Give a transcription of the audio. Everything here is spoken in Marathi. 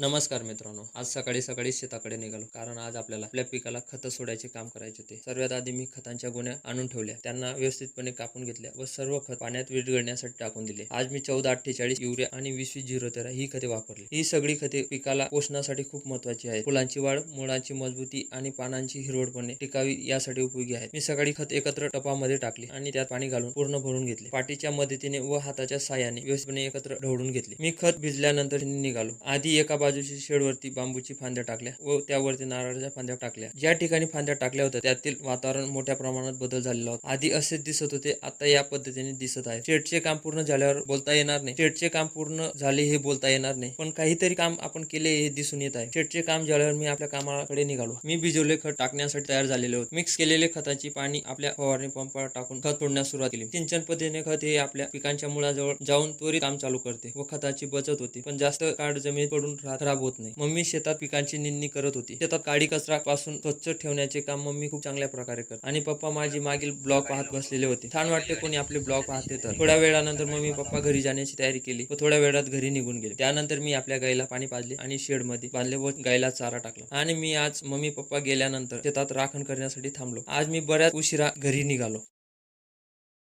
नमस्कार मित्रांनो आज सकाळी सकाळी शेताकडे निघालो. कारण आज आपल्याला आपल्या पिकाला खतं सोडायचे काम करायचे होते. सर्वात आधी मी खतांच्या गुण्या आणून ठेवल्या. त्यांना व्यवस्थितपणे कापून घेतल्या व सर्व खत पाण्यात विरघळण्यासाठी टाकून दिले. आज मी चौदा अठ्ठेचाळीस युरिया आणि वीस वीस झिरो तेरा ही खते वापरली. ही सगळी खते पिकाला पोषणासाठी खूप महत्वाची आहे फुलांची वाढ मुळांची मजबूती आणि पानांची हिरवडपणे टिकावी यासाठी उपयोगी आहे मी सकाळी खत एकत्र टपामध्ये टाकली आणि त्यात पाणी घालून पूर्ण भरून घेतले. पाठीच्या मदतीने व हाताच्या साह्याने व्यवस्थितपणे एकत्र ढवळून घेतले. मी खत भिजल्यानंतर निघालो. आधी एका बाजूच्या शेडवरती बांबूची फांद्या टाकल्या व त्यावरती नारळाच्या फांद्या टाकल्या. ज्या ठिकाणी फांद्या टाकल्या होत्या त्यातील वातावरण मोठ्या प्रमाणात बदल झालेला होता. आधी असेच दिसत होते आता या पद्धतीने दिसत आहे. शेडचे काम पूर्ण झाल्यावर बोलता येणार नाही. शेडचे काम पूर्ण झाले हे बोलता येणार नाही. पण काहीतरी काम आपण केले हे दिसून येत आहे. शेडचे काम झाल्यावर मी आपल्या कामाकडे निघालो. मी भिजवले खत टाकण्यासाठी तयार झालेले होते. मिक्स केलेले खताची पाणी आपल्या फवारणी पंपावर टाकून खत तोडण्यास सुरुवात केली. सिंचन पद्धतीने खत हे आपल्या पिकांच्या मुळाजवळ जाऊन त्वरित काम चालू करते व खताची बचत होते. पण जास्त काळ जमिनीत पडून राहत खराब होत नाही. मम्मी शेतात पिकांची निंदणी करत होती. शेतात काडी कचरा पासून स्वच्छ ठेवण्याचे काम मम्मी खूप चांगल्या प्रकारे करत. आणि पप्पा माझी मागील ब्लॉग पाहत बसलेले होते. छान वाटते कोणी आपले ब्लॉग पाहते तर. थोड्या वेळानंतर मम्मी पप्पा घरी जाण्याची तयारी केली व थोड्या वेळात घरी निघून गेले. त्यानंतर मी आपल्या गाईला पाणी पाजले आणि शेडमध्ये बांधले व गाईला चारा टाकला. आणि मी आज मम्मी पप्पा गेल्यानंतर शेतात राखण करण्यासाठी थांबलो. आज मी बऱ्याच उशिरा घरी निघालो.